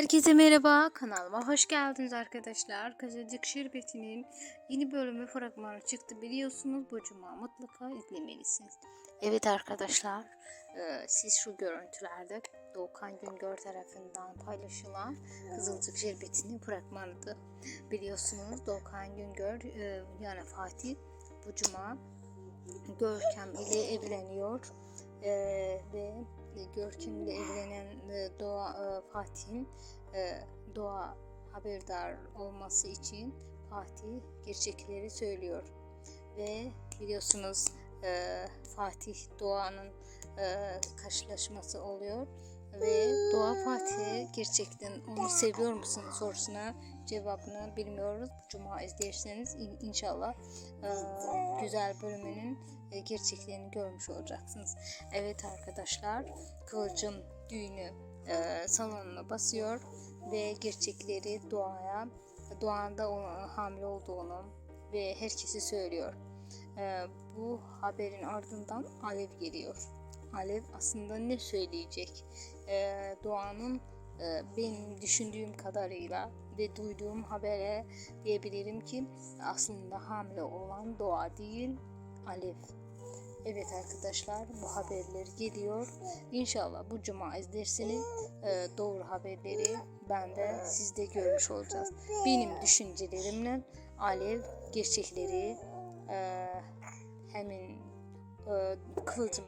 Herkese merhaba, kanalıma hoş geldiniz arkadaşlar. Kızılcık Şerbeti'nin yeni bölümü fragmanı çıktı biliyorsunuz. Bu cuma mutlaka izlemelisiniz. Evet arkadaşlar, e, siz şu görüntülerde Doğukan Güngör tarafından paylaşılan Kızılcık Şerbeti'nin fragmanıydı. Biliyorsunuz Doğukan Güngör e, yani Fatih bu cuma Görkem ile evleniyor E, ve Görkem ile evlenen e, Doğa e, Fatih'in e, Doğa haberdar olması için Fatih gerçekleri söylüyor. Ve biliyorsunuz Fatih Doğa'nın karşılaşması oluyor ve Doğa Fatih'e gerçekten onu seviyor musun sorusuna cevabını bilmiyoruz. Cuma izlerseniz in- inşallah güzel bölümünün gerçeklerini görmüş olacaksınız. Evet arkadaşlar Kıvılcım düğünü salonuna basıyor ve gerçekleri Doğa'ya Doğan'da onun hamile olduğunu ve herkesi söylüyor. Bu haberin ardından Alev geliyor. Alev aslında ne söyleyecek? E, Doğan'ın e, benim düşündüğüm kadarıyla ve duyduğum habere diyebilirim ki aslında hamile olan Doğa değil Alev. Evet arkadaşlar bu haberler geliyor. İnşallah bu cuma izlerseniz e, doğru haberleri ben de sizde görmüş olacağız. Benim düşüncelerimle Alev gerçekleri e, hemen e, Kıvılcım